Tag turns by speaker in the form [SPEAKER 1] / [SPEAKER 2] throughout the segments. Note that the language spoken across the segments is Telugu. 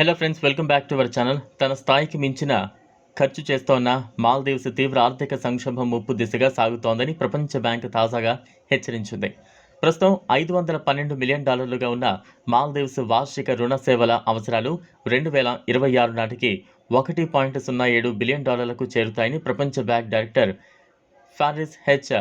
[SPEAKER 1] Hello friends welcome back to our channel తన స్థాయికి మించిన ఖర్చు చేస్తోన్న మాల్దీవ్స్ తీవ్ర ఆర్థిక సంక్షోభం ముప్పు దిశగా సాగుతోందని ప్రపంచ బ్యాంక్ తాజాగా హెచ్చరించింది. ప్రస్తుతం ఐదు వందల పన్నెండు మిలియన్ డాలర్లుగా ఉన్న మాల్దీవ్స్ వార్షిక రుణ సేవల అవసరాలు రెండు వేల ఇరవై ఆరు నాటికి ఒకటి పాయింట్ సున్నా ఏడు బిలియన్ డాలర్లకు చేరుతాయని ప్రపంచ bank director Faris H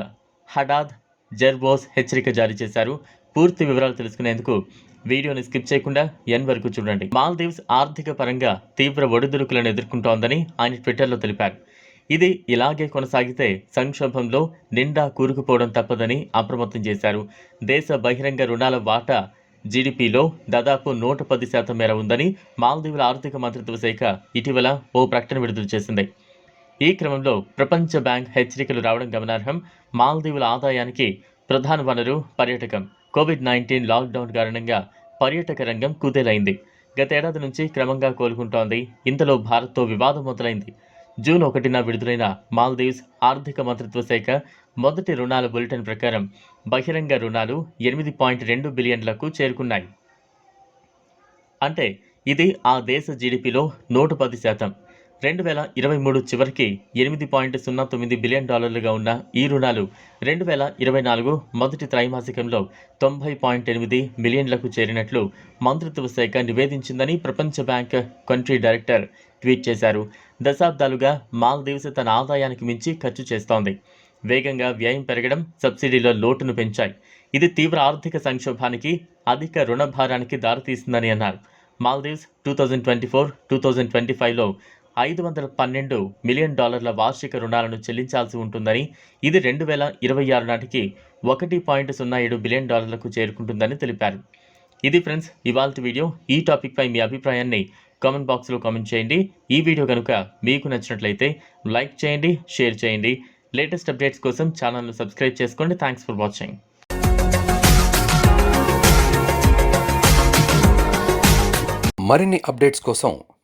[SPEAKER 1] Hadad Zervos హెచ్చరిక జారీ చేశారు. పూర్తి వివరాలు తెలుసుకునేందుకు వీడియోని స్కిప్ చేయకుండా ఎన్ వరకు చూడండి. మాల్దీవ్స్ ఆర్థిక పరంగా తీవ్ర ఒడిదుడుకులను ఎదుర్కొంటోందని ఆయన ట్విట్టర్లో తెలిపారు. ఇది ఇలాగే కొనసాగితే సంక్షోభంలో నిండా కూరుకుపోవడం తప్పదని అప్రమత్తం చేశారు. దేశ బహిరంగ రుణాల వాటా జీడిపిలో దాదాపు నూట పది శాతం మేర ఉందని మాల్దీవుల ఆర్థిక మంత్రిత్వ శాఖ ఇటీవల ఓ ప్రకటన విడుదల చేసింది. ఈ క్రమంలో ప్రపంచ బ్యాంక్ హెచ్చరికలు రావడం గమనార్హం మాల్దీవుల ఆదాయానికి ప్రధాన వనరు పర్యాటకం. కోవిడ్ నైన్టీన్ లాక్డౌన్ కారణంగా పర్యాటక రంగం కుదేలైంది. గతేడాది నుంచి క్రమంగా కోలుకుంటోంది. ఇంతలో భారత్తో వివాదం మొదలైంది. జూన్ ఒకటిన విడుదలైన మాల్దీవ్స్ ఆర్థిక మంత్రిత్వ శాఖ మొదటి రుణాల బులెటిన్ ప్రకారం బహిరంగ రుణాలు ఎనిమిది పాయింట్ రెండు బిలియన్లకు చేరుకున్నాయి. అంటే ఇది ఆ దేశ జీడిపిలో నూట పది శాతం. రెండు వేల ఇరవై మూడు చివరికి ఎనిమిది పాయింట్ సున్నా తొమ్మిది బిలియన్ డాలర్లుగా ఉన్న ఈ రుణాలు రెండు వేల ఇరవై నాలుగు మొదటి త్రైమాసికంలో తొంభై పాయింట్ ఎనిమిది మిలియన్లకు చేరినట్లు మంత్రిత్వ శాఖ నివేదించిందని ప్రపంచ బ్యాంక్ కంట్రీ డైరెక్టర్ ట్వీట్ చేశారు. దశాబ్దాలుగా మాల్దీవ్స్ తన ఆదాయానికి మించి ఖర్చు చేస్తోంది. వేగంగా వ్యయం పెరగడం సబ్సిడీలో లోటును పెంచాయి. ఇది తీవ్ర ఆర్థిక సంక్షోభానికి అధిక రుణ భారానికి దారితీస్తుందని అన్నారు. Maldives two thousand twenty four two thousand twenty ఫైవ్లో ఐదు వందల పన్నెండు మిలియన్ డాలర్ల వార్షిక రుణాలను చెల్లించాల్సి ఉంటుందని ఇది రెండు వేల ఇరవై ఆరు నాటికి ఒకటి పాయింట్ సున్నా ఏడు బిలియన్ డాలర్లకు చేరుకుంటుందని తెలిపారు. ఇది ఫ్రెండ్స్ ఇవాళ వీడియో. ఈ టాపిక్పై మీ అభిప్రాయాన్ని కామెంట్ బాక్స్లో కామెంట్ చేయండి. ఈ వీడియో కనుక మీకు నచ్చినట్లయితే లైక్ చేయండి షేర్ చేయండి. లేటెస్ట్ అప్డేట్స్ కోసం ఛానల్ను సబ్స్క్రైబ్ చేసుకోండి. Thanks for watching.
[SPEAKER 2] మరిన్ని అప్డేట్స్ కోసం